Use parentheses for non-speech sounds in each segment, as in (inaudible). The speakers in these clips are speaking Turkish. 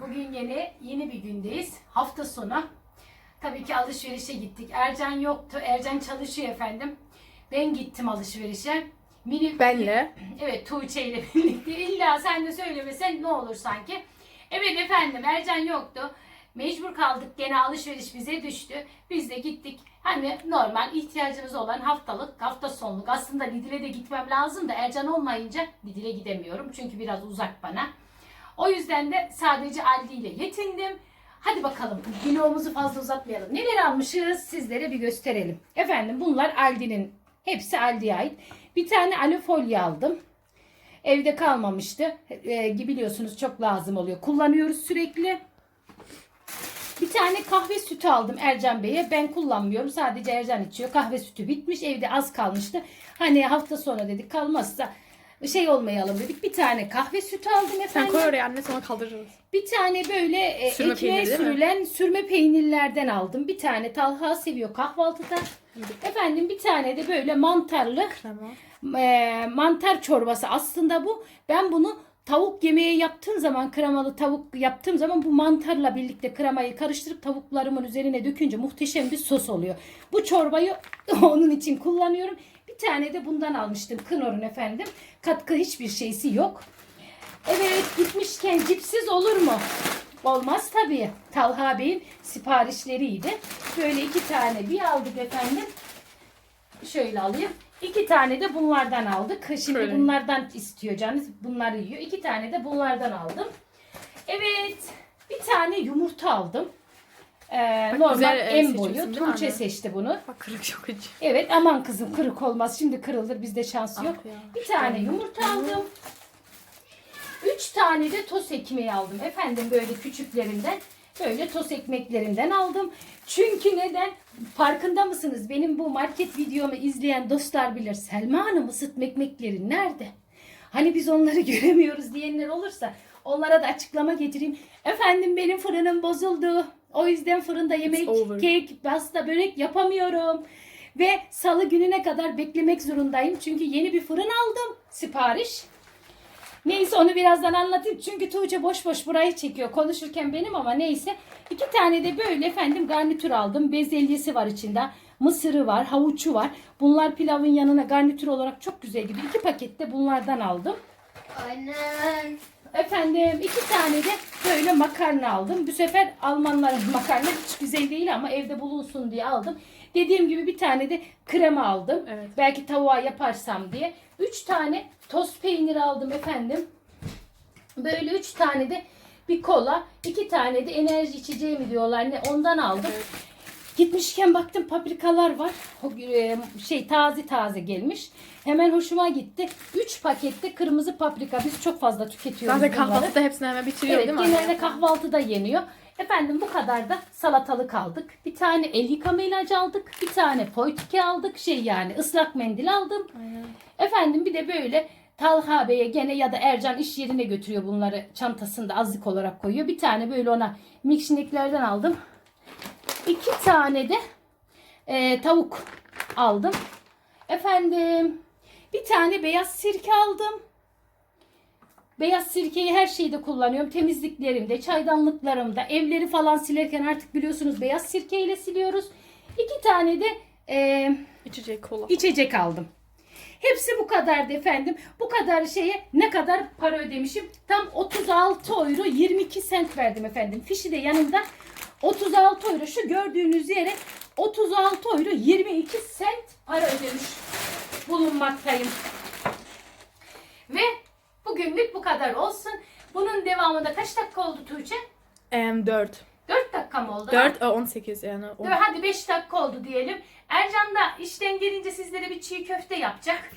Bugün yine yeni bir gündeyiz. Hafta sonu. Tabii ki alışverişe gittik. Ercan yoktu. Ercan çalışıyor efendim. Ben gittim alışverişe. Mini, Benle. Evet Tuğçe ile (laughs) birlikte. İlla sen de söylemesen ne olur sanki. Evet efendim Ercan yoktu. Mecbur kaldık gene alışveriş bize düştü. Biz de gittik. Hani normal ihtiyacımız olan haftalık, hafta sonluk. Aslında Lidl'e de gitmem lazım da Ercan olmayınca Lidl'e gidemiyorum. Çünkü biraz uzak bana. O yüzden de sadece Aldi ile yetindim. Hadi bakalım vlogumuzu fazla uzatmayalım. Neler almışız sizlere bir gösterelim. Efendim bunlar Aldi'nin hepsi Aldi'ye ait. Bir tane alufolye aldım. Evde kalmamıştı. Ee, biliyorsunuz çok lazım oluyor. Kullanıyoruz sürekli. Bir tane kahve sütü aldım Ercan Bey'e. Ben kullanmıyorum. Sadece Ercan içiyor. Kahve sütü bitmiş. Evde az kalmıştı. Hani hafta sonra dedik kalmazsa şey olmayalım dedik. Bir tane kahve sütü aldım Sen efendim. koy oraya anne sonra kaldırırız. Bir tane böyle e, Sürme ekmeğe peyniri değil mi? sürülen sürme peynirlerden aldım. Bir tane Talha seviyor kahvaltıda. Efendim bir tane de böyle mantarlı e, mantar çorbası. Aslında bu ben bunu tavuk yemeği yaptığım zaman kremalı tavuk yaptığım zaman bu mantarla birlikte kremayı karıştırıp tavuklarımın üzerine dökünce muhteşem bir sos oluyor. Bu çorbayı (laughs) onun için kullanıyorum. Bir tane de bundan almıştım. Knorr'un efendim. Katkı hiçbir şeysi yok. Evet gitmişken cipsiz olur mu? Olmaz tabii. Talha Bey'in siparişleriydi. Böyle iki tane bir aldık efendim. Şöyle alayım. İki tane de bunlardan aldık. Şimdi Şöyle. bunlardan istiyor canınız. Bunları yiyor. İki tane de bunlardan aldım. Evet. Bir tane yumurta aldım. Ee, Bak, normal güzel, e, en boyu. değil mi Tuğçe anne? seçti bunu. Bak kırık çok acı. Evet aman kızım kırık olmaz. Şimdi kırılır bizde şans yok. Ah ya, Bir tane yumurta aldım. Üç tane de tost ekmeği aldım. Efendim böyle küçüklerinden. Böyle tost ekmeklerinden aldım. Çünkü neden? Farkında mısınız? Benim bu market videomu izleyen dostlar bilir. Selma Hanım ısıtma ekmekleri nerede? Hani biz onları (laughs) göremiyoruz diyenler olursa onlara da açıklama getireyim. Efendim benim fırınım bozuldu. O yüzden fırında yemek, kek, pasta, börek yapamıyorum. Ve salı gününe kadar beklemek zorundayım. Çünkü yeni bir fırın aldım. Sipariş. Neyse onu birazdan anlatayım. Çünkü Tuğçe boş boş burayı çekiyor. Konuşurken benim ama neyse. İki tane de böyle efendim garnitür aldım. Bezelyesi var içinde. Mısırı var, havuçu var. Bunlar pilavın yanına garnitür olarak çok güzel gidiyor. İki paket de bunlardan aldım. Aynen. Efendim iki tane de böyle makarna aldım. Bu sefer Almanların (laughs) makarna hiç güzel değil ama evde bulunsun diye aldım. Dediğim gibi bir tane de krema aldım. Evet. Belki tavuğa yaparsam diye. Üç tane toz peynir aldım efendim. Böyle üç tane de bir kola, iki tane de enerji içeceği mi diyorlar ne ondan aldım. Evet. Gitmişken baktım paprikalar var. E, Şey taze taze gelmiş. Hemen hoşuma gitti. 3 pakette kırmızı paprika. Biz çok fazla tüketiyoruz Zaten bunları. kahvaltıda hepsini hemen bitiriyor Evet değil mi genelde kahvaltıda yeniyor. Efendim bu kadar da salatalık aldık. Bir tane el yıkama ilacı aldık. Bir tane foytike aldık. Şey yani ıslak mendil aldım. Aynen. Efendim bir de böyle Talha Bey'e gene ya da Ercan iş yerine götürüyor bunları çantasında azlık olarak koyuyor. Bir tane böyle ona milkshake'lerden aldım. İki tane de e, tavuk aldım. Efendim bir tane beyaz sirke aldım. Beyaz sirkeyi her şeyde kullanıyorum. Temizliklerimde, çaydanlıklarımda, evleri falan silerken artık biliyorsunuz beyaz sirkeyle siliyoruz. İki tane de e, İçecek kola. içecek aldım. Hepsi bu kadardı efendim. Bu kadar şeye ne kadar para ödemişim? Tam 36 euro 22 sent verdim efendim. Fişi de yanında 36 euro. Şu gördüğünüz yere 36 euro 22 sent para ödemiş bulunmaktayım. Ve bugünlük bu kadar olsun. Bunun devamında kaç dakika oldu Tuğçe? Em, 4. 4 dakika mı oldu? 4 e, 18 yani. O- Dur, hadi 5 dakika oldu diyelim. Ercan da işten gelince sizlere bir çiğ köfte yapacak.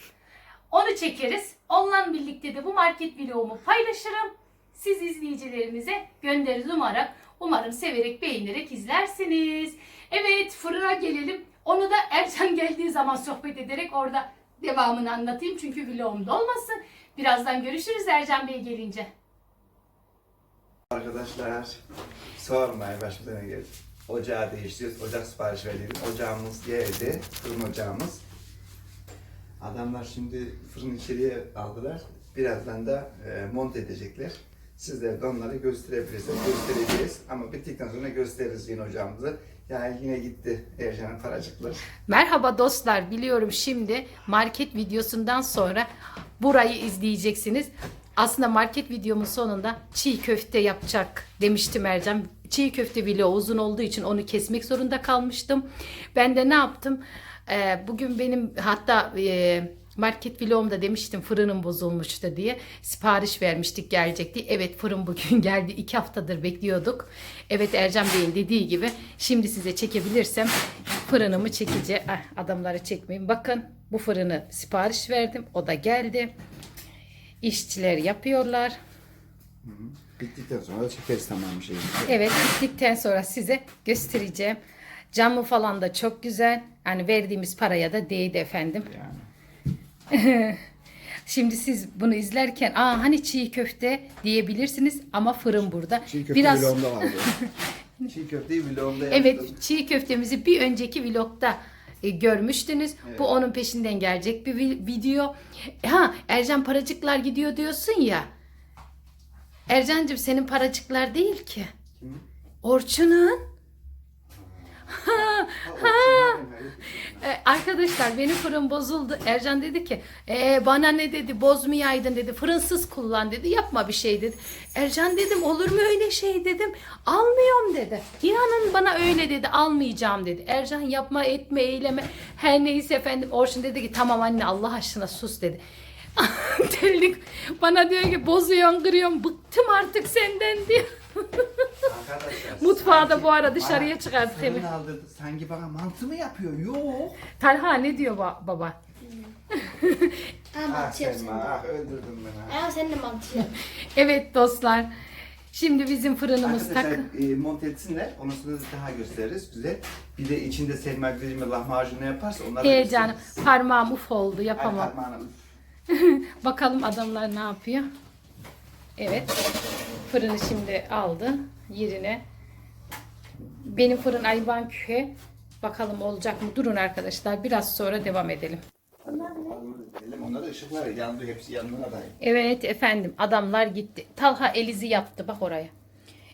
Onu çekeriz. Onunla birlikte de bu market vlogumu paylaşırım. Siz izleyicilerimize göndeririz umarak. Umarım severek beğenerek izlersiniz. Evet fırına gelelim. Onu da Ercan geldiği zaman sohbet ederek orada devamını anlatayım. Çünkü vlogumda olmasın. Birazdan görüşürüz Ercan Bey gelince. Arkadaşlar sormaya ne geldi? Ocağı değiştiriyoruz. Ocak sipariş verdik. Ocağımız geldi. Fırın ocağımız. Adamlar şimdi fırın içeriye aldılar. Birazdan da e, monte edecekler. Sizler de onları gösterebilirsiniz. Göstereceğiz ama bittikten sonra gösteririz yine hocamızı. Yani yine gitti Ercan'ın paracıkları. Merhaba dostlar. Biliyorum şimdi market videosundan sonra burayı izleyeceksiniz. Aslında market videomun sonunda çiğ köfte yapacak demiştim Ercan. Çiğ köfte vlogu uzun olduğu için onu kesmek zorunda kalmıştım. Ben de ne yaptım? Ee, bugün benim hatta e, market vlogumda demiştim fırınım bozulmuştu diye. Sipariş vermiştik gelecek diye. Evet fırın bugün (laughs) geldi. iki haftadır bekliyorduk. Evet Ercan Bey'in dediği gibi şimdi size çekebilirsem fırınımı çekeceğim. Ah, adamları çekmeyin. Bakın bu fırını sipariş verdim. O da geldi. İşçiler yapıyorlar. Bittikten sonra çekeriz tamam bir şey. Evet bittikten sonra size göstereceğim. Camı falan da çok güzel. Yani verdiğimiz paraya da değdi efendim. Yani. (laughs) Şimdi siz bunu izlerken aa hani çiğ köfte diyebilirsiniz ama fırın burada. Çiğ köfte Biraz vlogumda vardı. (laughs) çiğ köfteyi vlogumda yaptım. Evet çiğ köftemizi bir önceki vlogda e, görmüştünüz. Bu onun peşinden gelecek bir vi- video. Ha Ercan paracıklar gidiyor diyorsun ya. Ercancığım senin paracıklar değil ki. Orçun'un. Ha, Orçun var ya. E, arkadaşlar benim fırın bozuldu. Ercan dedi ki "E, bana ne dedi bozmayaydın dedi fırınsız kullan dedi yapma bir şey dedi. Ercan dedim olur mu öyle şey dedim almıyorum dedi. İnanın bana öyle dedi almayacağım dedi. Ercan yapma etme eyleme her neyse efendim Orçun dedi ki tamam anne Allah aşkına sus dedi. (laughs) Terlik bana diyor ki bozuyorsun kırıyorsun bıktım artık senden diyor. Arkadaşlar. Mutfağı da bu ara dışarıya bana çıkardı fırın Temel. aldırdı. Sanki bana mantı mı yapıyor? Yok. Talha ne diyor ba- baba? Ah, Ah mantı yap Selma sen ah öldürdün beni. ah. Ah sen de mantı yap. (laughs) Evet dostlar. Şimdi bizim fırınımız Arkadaşlar takı. e, monte etsinler. Ondan sonra daha gösteririz bize. Bir de içinde Selma ve lahmacunu yaparsa onları da Heyecanım. gösteririz. Parmağım uf oldu yapamam. Fatma Hanım. (laughs) Bakalım adamlar ne yapıyor. Evet. Fırını şimdi aldı yerine. Benim fırın ayban kühe. Bakalım olacak mı? Durun arkadaşlar. Biraz sonra devam edelim. Elim Onlar da ışıklar yandı. Hepsi yanına da. Evet efendim adamlar gitti. Talha Elizi yaptı bak oraya.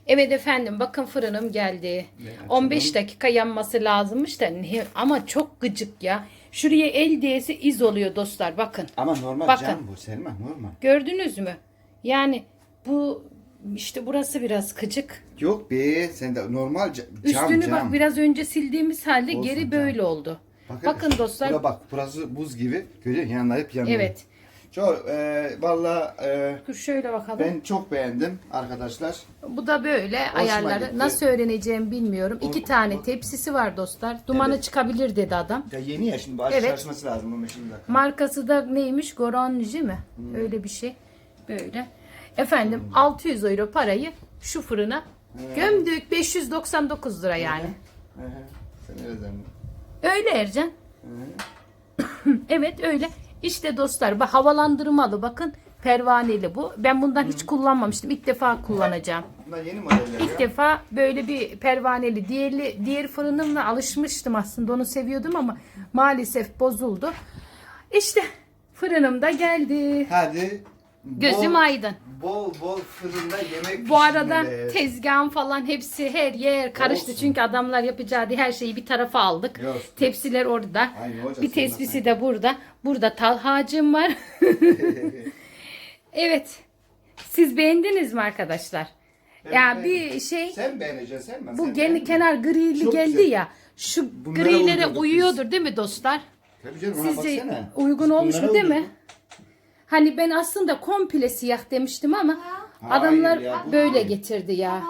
Evet efendim bakın fırınım geldi. açalım. 15 dakika yanması lazımmış da ne- ama çok gıcık ya. Şuraya el değse iz oluyor dostlar bakın. Ama normal Bakın. cam bu Selma normal. Gördünüz mü? Yani bu işte burası biraz kıcık. Yok be sen de normal ca- cam Üstünü cam. bak biraz önce sildiğimiz halde Olsun, geri cam. böyle oldu. Bakın dostlar. Bura bak burası buz gibi. Görüyor musun? Yanlar hep yanıyor. Evet. Çok e, valla e, Dur şöyle bakalım. ben çok beğendim arkadaşlar. Bu da böyle ayarları. gitti. Nasıl öğreneceğimi bilmiyorum. İki tane tepsisi var dostlar. Dumanı Evet. çıkabilir dedi adam. Ya yeni ya şimdi baş Evet. çalışması lazım bu şimdi. Markası da neymiş? Goranji mi? Hmm. Öyle bir şey. Böyle. Efendim 600 euro parayı şu fırına gömdük. 599 lira yani. Hı hı. Sen öyle. Öyle Ercan. (clears throat) evet öyle. İşte dostlar bak havalandırmalı bakın. Pervaneli bu. Ben bundan hiç kullanmamıştım. İlk defa kullanacağım. (laughs) Bunlar yeni modeller İlk ya. defa böyle bir pervaneli. Diğerli, diğer fırınımla alışmıştım aslında. Onu seviyordum ama maalesef bozuldu. İşte fırınım da geldi. Hadi. Gözüm bol, aydın. Bol bol fırında yemek Bu arada pişirmeler. tezgahım falan hepsi her yer karıştı. Olsun. Çünkü adamlar yapacağı diye her şeyi bir tarafa aldık. Yok. Tepsiler orada. Ay, ne olacak bir tespisi de burada. Burada talhacım var. (laughs) evet. Siz beğendiniz mi arkadaşlar? Ben ya beğendim. bir şey Sen beğeneceksin sen mi? bu Sen geni kenar grili Çok geldi güzel. ya. Şu Bunlara grilere uyuyordur değil mi dostlar? Tabii canım ona Sizce baksana. uygun Biz olmuş mu değil mi? Hani ben aslında komple siyah demiştim ama Hayır adamlar ya, bu- böyle getirdi ya.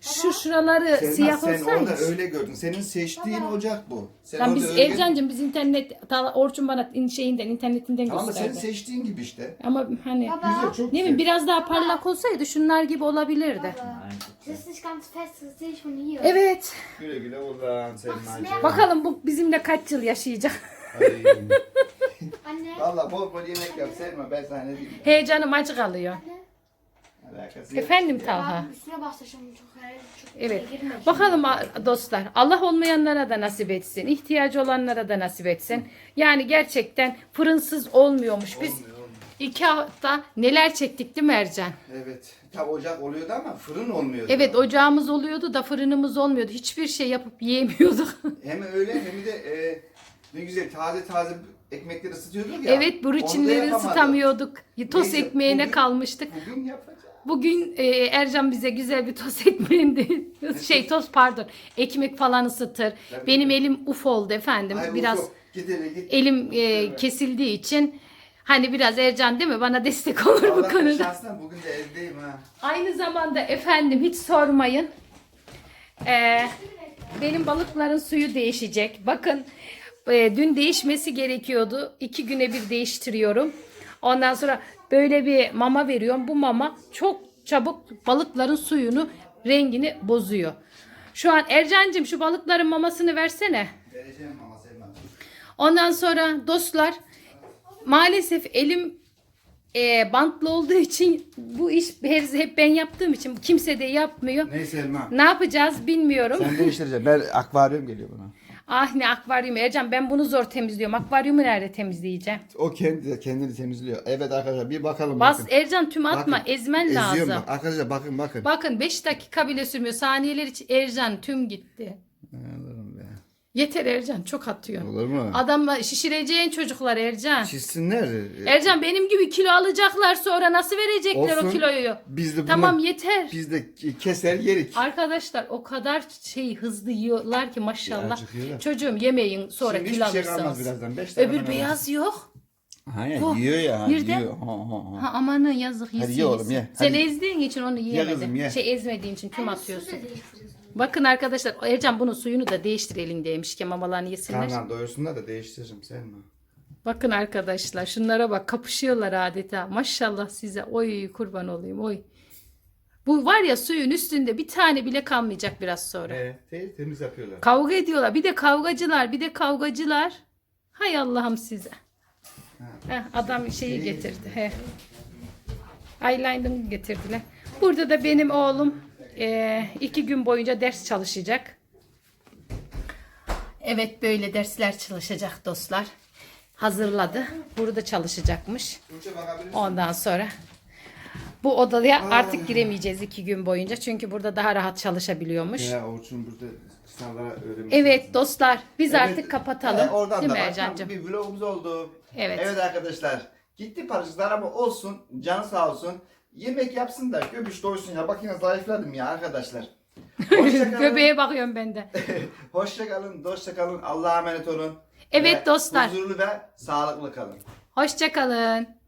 Şu şuraları Selma, siyah sen orada olsaymış. öyle gördün. Senin seçtiğin ocak bu. Sen Lan orada biz öyle biz internet ta- Orçun bana in- şeyinden internetinden Tamam da gösterdi. senin seçtiğin gibi işte. Ama hani Güzel çok ne güzel. mi biraz daha parlak olsaydı şunlar gibi olabilirdi. Das ist nicht ganz fest, das sehe ich von hier. Evet. Güle güle ulan Selma'cığım. Bakalım bu bizimle kaç yıl yaşayacak. (laughs) Ay. (laughs) Anne, Valla bol bol yemek yap Selma ben sana ne diyeyim. Heyecanım acı kalıyor. Alakası yok. Efendim Talha. Abi üstüne bastı şimdi çok her çok Evet. girme. Bakalım a- dostlar. Allah olmayanlara da nasip etsin. ihtiyacı olanlara da nasip etsin. Yani gerçekten fırınsız olmuyormuş. Biz Olmuyor, olmuyor. iki hafta neler çektik değil mi Ercan? Evet. Tabi ocak oluyordu ama fırın olmuyordu. Evet ocağımız oluyordu da fırınımız olmuyordu. Hiçbir şey yapıp yiyemiyorduk. Hem öyle hem de e, ne güzel taze taze ekmekleri ısıtıyorduk ya. evet bu yapamadık. ısıtamıyorduk. Tost Neyse, ekmeğine bugün- kalmıştık. Bugün yapacağız. Bugün e, Ercan bize güzel bir tost (laughs) ekmeğinde şey tost pardon ekmek falan ısıtır. Tabii, Benim tabii. elim uf oldu efendim. Ay, bu biraz hele git. elim e, kesildiği için hani biraz Ercan değil mi bana destek olur bu Allah'ın konuda. şansına bugün de evdeyim ha. Aynı zamanda efendim hiç sormayın. Ee, benim balıkların suyu değişecek. Bakın e, dün değişmesi gerekiyordu. İki güne bir değiştiriyorum. Ondan sonra böyle bir mama veriyorum. Bu mama çok çabuk balıkların suyunu, rengini bozuyor. Şu an Ercan'cığım şu balıkların mamasını versene. Vereceğim ama Selma. Ondan sonra dostlar maalesef elim e, bantlı olduğu için bu iş hep, hep ben yaptığım için kimse de yapmıyor. Neyse Selma. Ne yapacağız bilmiyorum. Sen değiştireceksin. Ben akvaryum geliyor bana. Ah ne akvaryum Ercan ben bunu zor temizliyorum. Akvaryumu nerede temizleyeceğim? O kendi kendini temizliyor. Evet arkadaşlar bir bakalım. Bas bakın. Ercan tüm atma Bakın, ezmen Eziyorum lazım. bak. Arkadaşlar bakın bakın. Bakın 5 dakika bile sürmüyor. Saniyeler için Ercan tüm gitti. Be. Yeter Ercan çok atıyor. Olur mu? Adamla şişireceğin çocuklar Ercan. Çizsinler. Ercan benim gibi kilo alacaklar sonra nasıl verecekler Olsun. o kiloyu? Biz de bunu, Tamam yeter. biz de keser yerik. Arkadaşlar o kadar şey hızlı yiyorlar ki Ya, maşallah. Çocuğum yemeyin sonra Şimdi kilo hiçbir şey kalmaz alırsınız. birazdan. Beş Öbür beyaz yok. Ha ya Bu. yiyor ya. Nerede? Yiyor. Ha, ha, ha. Ha amanın yazık Hadi yesin. ye oğlum, ye. Sen Hadi. ezdiğin için onu yiyemedin. kızım, ye. Şey ezmediğin için tüm Anne, su da atıyorsun. Bakın arkadaşlar Ercan bunun suyunu da değiştirelim demiş ki mamalarını yesinler. Karnından doyursunlar da değiştiririm Selma. Bakın arkadaşlar şunlara bak kapışıyorlar adeta. Maşallah size oy kurban olayım oy. Bu var ya suyun üstünde bir tane bile kalmayacak biraz sonra. Evet, te- temiz yapıyorlar. Kavga ediyorlar. Bir de kavgacılar, bir de kavgacılar. Hay Allah'ım size. Heh, adam şeyi getirdi. He. Eyeliner'ı getirdiler. Burada da benim oğlum eee, iki gün boyunca ders çalışacak. Evet böyle dersler çalışacak dostlar. Hazırladı. Burada çalışacakmış. Ondan sonra bu odaya artık giremeyeceğiz iki gün boyunca. Çünkü burada daha rahat çalışabiliyormuş. Ya Orçun burada sınavlara öğrenmiş. Evet dostlar biz Evet, artık kapatalım. e, oradan Değil da Ercan'cığım? Bir vlogumuz oldu. Evet. Evet arkadaşlar. Gitti parçalar ama olsun. Canı sağ olsun. Yemek yapsın da göbüş doysun ya. Bakın zayıfladım ya arkadaşlar. (laughs) Göbeğe bakıyorum ben de. (laughs) Hoşçakalın. Hoşçakalın. Allah'a emanet olun. Evet Ve dostlar. Huzurlu ve sağlıklı kalın. Hoşçakalın.